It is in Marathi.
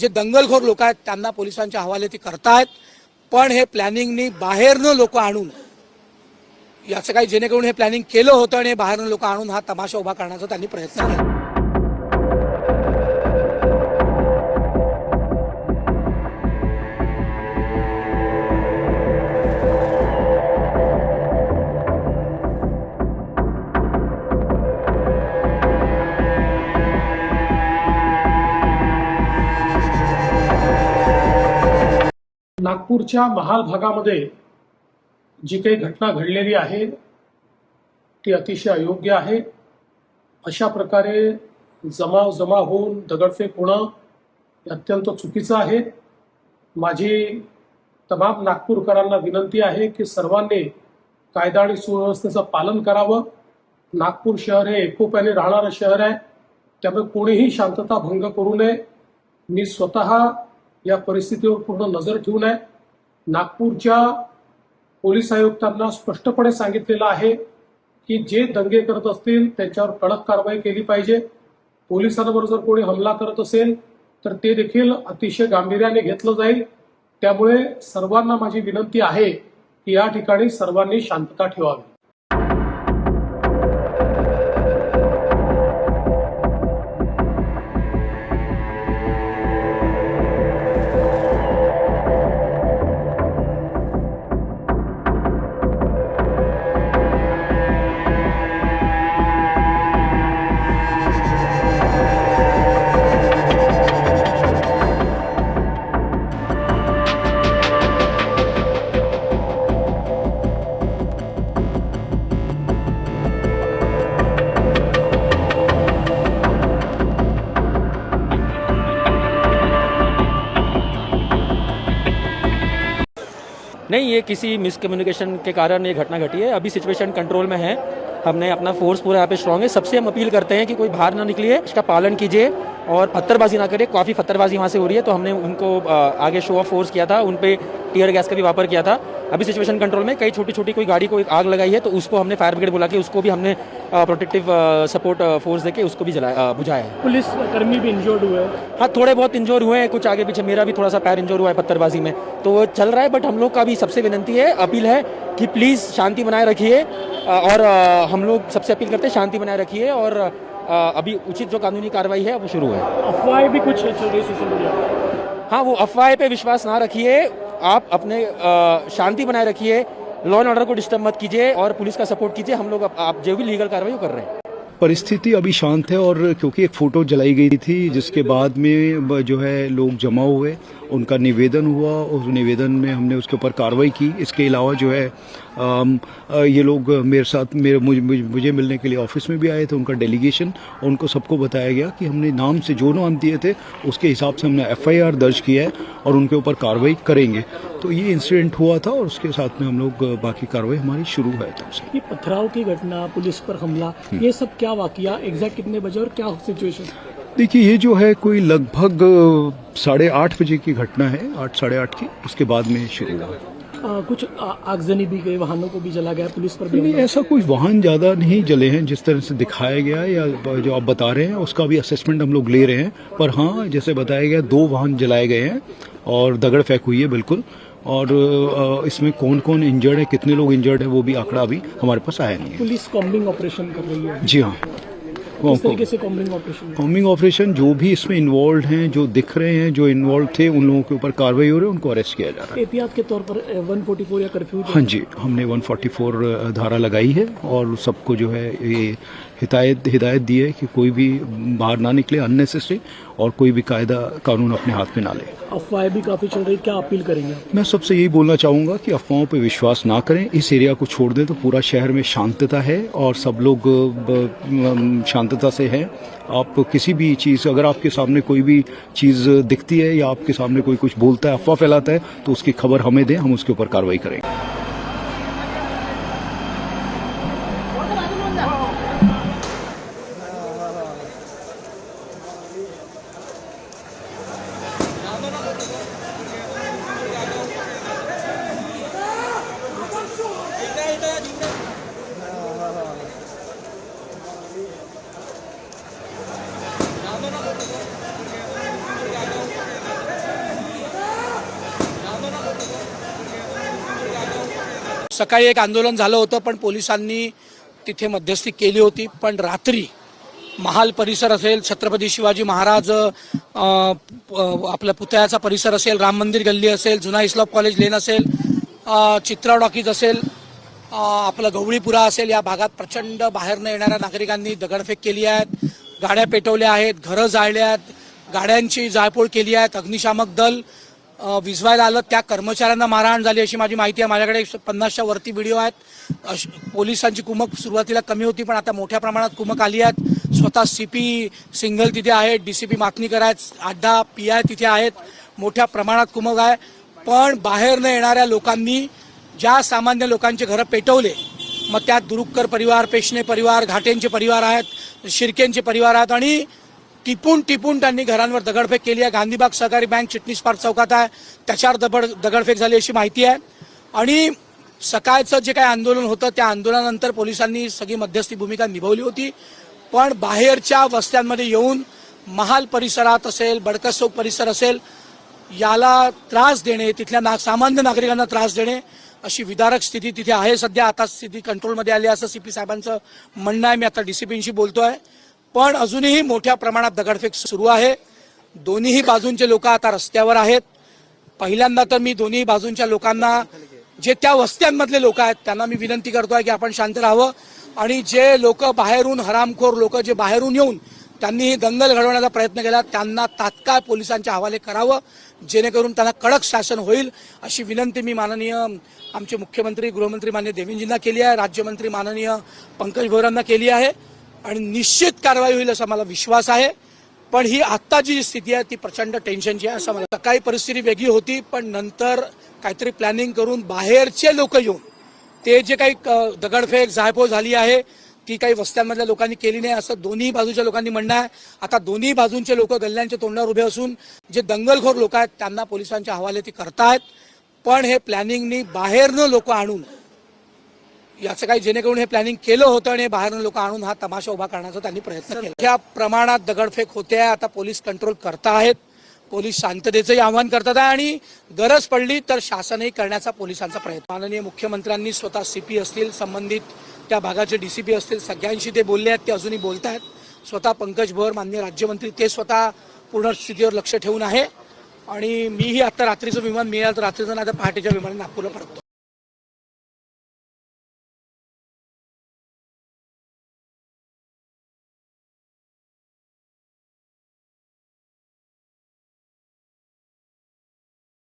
जे दंगलखोर लोक आहेत त्यांना पोलिसांच्या हवाले ते करतायत. पण हे प्लॅनिंगनी बाहेरनं लोक आणून याचं काही जेणेकरून हे प्लॅनिंग केलं होतं आणि हे बाहेरनं लोक आणून हा तमाशा उभा करण्याचा त्यांनी प्रयत्न केला. नागपूरच्या महाल भागामध्ये जी काही घटना घडलेली आहे ती अतिशय अयोग्य आहे. अशा प्रकारे जमाव जमा होऊन दगडफेक होणं हे अत्यंत चुकीचं आहे. माझी तमाम नागपूरकरांना विनंती आहे की सर्वांनी कायदा आणि सुव्यवस्थेचं पालन करावं. नागपूर शहर हे एकोप्याने राहणारं शहर आहे. त्यामुळे कोणीही शांतता भंग करू नये. मी स्वतः या परिस्थितीवर पूर्ण नजर ठेवून आहे. नागपूरच्या पोलीस आयुक्तांना स्पष्टपणे सांगितलेलं आहे की जे दंगे करत असतील त्यांच्यावर कडक कारवाई केली पाहिजे. पोलिसांवर जर कोणी हमला करत असेल तर ते देखील अतिशय गांभीर्याने घेतलं जाईल. त्यामुळे सर्वांना माझी विनंती आहे की या ठिकाणी सर्वांनी शांतता ठेवावी. नहीं, ये किसी मिसकम्युनिकेशन के कारण ये घटना घटी है। अभी सिचुएशन कंट्रोल में है। हमने अपना फोर्स पूरा यहाँ पे स्ट्रॉन्ग है। सबसे हम अपील करते हैं कि कोई बाहर ना निकलिए, इसका पालन कीजिए और पत्थरबाजी ना करिए काफ़ी पत्थरबाजी वहाँ से हो रही है तो हमने उनको आगे शो ऑफ़ फोर्स किया था। उन पर टीयर गैस का भी वापर किया था। अभी सिचुएशन कंट्रोल में कई छोटी छोटी कोई गाड़ी को एक आग लगाई है तो उसको हमने फायर ब्रिगेड बुला के उसको भी हमने प्रोटेक्टिव सपोर्ट फोर्स देके उसको भी जलाया बुझाया है। पुलिस कर्मी भी इंजर्ड हुए हाँ। थोड़े बहुत इंजोर हुए हैं कुछ आगे पीछे मेरा भी थोड़ा सा पैर इंजोर हुआ है पत्थरबाजी में। तो वो चल रहा है बट हम लोग का भी सबसे विनंती है अपील है कि प्लीज़ शांति बनाए रखिए और हम लोग सबसे अपील करते हैं शांति बनाए रखिए और अभी उचित जो कानूनी कार्रवाई है वो शुरू है। अफवाहें भी कुछ चल रही सोशल हाँ वो अफवाह पे विश्वास ना रखिए आप अपने शांति बनाए रखिए लॉ एंड ऑर्डर को डिस्टर्ब मत कीजिए और पुलिस का सपोर्ट कीजिए। हम लोग अब- आप जो भी लीगल कार्रवाई कर रहे हैं। परिस्थिति अभी शांत है और क्योंकि एक फ़ोटो जलाई गई थी जिसके बाद में जो है लोग जमा हुए उनका निवेदन हुआ उस निवेदन में हमने उसके ऊपर कार्रवाई की। इसके अलावा जो है ये लोग मेरे साथ मेरे मुझे, मुझे मुझे मिलने के लिए ऑफ़िस में भी आए थे उनका डेलीगेशन उनको सबको बताया गया कि हमने नाम से जो नाम दिए थे उसके हिसाब से हमने एफआईआर दर्ज किया है और उनके ऊपर कार्रवाई करेंगे। तो ये इंसिडेंट हुआ था और उसके साथ में हम लोग बाकी कार्रवाई हमारी शुरू है तब से। ये पथराव की घटना पुलिस पर हमला ये सब क्या वाकिया एग्जैक्ट कितने बजे और क्या सिचुएशन देखिए ये जो है कोई लगभग साढ़े आठ बजे की घटना है आठ साढ़े आठ की उसके बाद में शुरू हुआ। आ, कुछ आगजनी भी गई वाहनों को भी जला गया पुलिस पर भी नहीं ऐसा कोई वाहन ज़्यादा नहीं जले हैं जिस तरह से दिखाया गया या जो आप बता रहे हैं उसका भी असेसमेंट हम लोग ले रहे हैं। पर हाँ जैसे बताया गया दो वाहन जलाए गए हैं और दगड़ फेंक हुई है बिल्कुल। और इसमें कौन कौन इंजर्ड है कितने लोग इंजर्ड है वो भी आंकड़ा अभी हमारे पास आया नहीं है। पुलिस कॉम्बिंग ऑपरेशन कर रही है। जी हाँ। कॉम्बिंग ऑपरेशन जो भी इसमें इन्वॉल्व हैं जो दिख रहे हैं जो इन्वॉल्व थे उन लोगों के ऊपर कार्रवाई हो रही है उनको अरेस्ट किया जा रहा है। एहतियात के तौर पर 144 या कर्फ्यू हाँ जी हमने 144 धारा लगाई है और सबको जो है ये हिदायत हिदायत दी है कि कोई भी बाहर ना निकले अननेसेसरी और कोई भी कायदा कानून अपने हाथ में ना ले। अफवाहें भी काफ़ी चल रही क्या अपील करेंगे? मैं सबसे यही बोलना चाहूँगा कि अफवाहों पर विश्वास ना करें। इस एरिया को छोड़ दें तो पूरा शहर में शांतता है और सब लोग शांतता से हैं। आप किसी भी चीज़ अगर आपके सामने कोई भी चीज़ दिखती है या आपके सामने कोई कुछ बोलता है अफवाह फैलाता है तो उसकी खबर हमें दें हम उसके ऊपर कार्रवाई करेंगे। सकाळी एक आंदोलन झालं होतं पण पोलिसांनी तिथे मध्यस्थी केली होती. पण रात्री महाल परिसर असेल छत्रपती शिवाजी महाराज आपला आपल्या पुतळ्याचा परिसर असेल राम मंदिर गल्ली असेल जुना इस्लाम कॉलेज लेन असेल चित्रा डॉकीज असेल आपलं गवळीपुरा असेल या भागात प्रचंड बाहेरनं येणाऱ्या नागरिकांनी दगडफेक केली आहेत गाड्या पेटवल्या आहेत घरं जाळल्या आहेत गाड्यांची जाळपोळ केली आहेत अग्निशामक दल विझवायला आलं. त्या कर्मचाऱ्यांना मारहाण झाली अशी माझी माहिती आहे. माझ्याकडे पन्नासच्या वरती व्हिडिओ आहेत. अश- पोलिसांची कुमक सुरुवातीला कमी होती पण आता मोठ्या प्रमाणात कुमक आली आहेत. स्वतः सी पी सिंगल तिथे आहेत डी सी पी मातनीकर आहेत आठ दहा पी आय तिथे आहेत. मोठ्या प्रमाणात कुमक आहे. पण बाहेरनं येणाऱ्या लोकांनी ज्या सामान्य लोकांचे घरं पेटवले मग त्यात दुरुक्कर परिवार पेशणे परिवार घाटेंचे परिवार आहेत शिर्केंचे परिवार आहेत आणि टिपून टिपून त्यांनी घरांवर दगडफेक केली आहे. गांधीबाग सहकारी बँक चिटणीस पार्क चौकात आहे. त्याच्यावर दबड दगडफेक झाली अशी माहिती आहे. आणि सकाळचं जे काही आंदोलन होतं त्या आंदोलनानंतर पोलिसांनी सगळी मध्यस्थी भूमिका निभावली होती. पण बाहेरच्या वस्त्यांमध्ये येऊन महाल परिसरात असेल बडकस चौक परिसर असेल याला त्रास देणे तिथल्या ना सामान्य नागरिकांना त्रास देणे अशी विदारक स्थिती तिथे आहे सध्या. आता स्थिती कंट्रोलमध्ये आली असं सी पी साहेबांचं म्हणणं आहे. मी आता डीसीपींशी आहे पण अजूनही मोठ्या प्रमाणात दगडफेक सुरू आहे. दोन्हीही बाजूंचे लोक आता रस्त्यावर आहेत. पहिल्यांदा तर मी दोन्ही बाजूंच्या लोकांना जे त्या वस्त्यांमधले लोक आहेत त्यांना मी विनंती करतो आहे की आपण शांत राहावं. आणि जे लोक बाहेरून हरामखोर लोक जे बाहेरून येऊन त्यांनी ही दंगल घडवण्याचा प्रयत्न केला त्यांना तात्काळ पोलिसांच्या हवाले करावं. जेणेकरून त्यांना कडक शासन होईल अशी विनंती मी माननीय आमचे मुख्यमंत्री गृहमंत्री मान्य देवेंजींना केली आहे. राज्यमंत्री माननीय पंकज भोरांना केली आहे. आणि निश्चित कारवाई होईल असा मला विश्वास आहे. पण ही आत्ताची जी स्थिती आहे ती प्रचंड टेन्शनची आहे असं मला सकाळी परिस्थिती वेगळी होती पण नंतर काहीतरी प्लॅनिंग करून बाहेरचे लोक येऊन ते जे काही क- दगडफेक जायफो झाली आहे ती काही वस्त्यांमधल्या लोकांनी केली नाही असं दोन्ही बाजूच्या लोकांनी म्हणणं आहे. आता दोन्ही बाजूंचे लोक गल्ल्यांच्या तोंडावर उभे असून जे दंगलखोर लोक आहेत त्यांना पोलिसांच्या हवाले ती करतायत. पण हे प्लॅनिंगनी बाहेरनं लोक आणून याचं काही जेणेकरून हे प्लॅनिंग केलं होतं आणि बाहेरून लोक आणून हा तमाशा उभा करण्याचा त्यांनी प्रयत्न केला. प्रमाणात दगडफेक होते आता पोलीस कंट्रोल करताहेत पोलीस शांततेचंही आवाहन करतात आहे आणि गरज पडली तर शासनही करण्याचा पोलिसांचा प्रयत्न. माननीय मुख्यमंत्र्यांनी स्वतः सी पी असतील संबंधित त्या भागाचे डी सी पी असतील सगळ्यांशी ते बोलले आहेत ते अजूनही बोलत आहेत स्वतः पंकज भोर मान्य राज्यमंत्री ते स्वतः पूर्ण स्थितीवर लक्ष ठेवून आहे. आणि मीही आता रात्रीचं विमान मिळालं तर रात्रीचं नाही तर पहाटेच्या विमानाने नागपूरला परततो.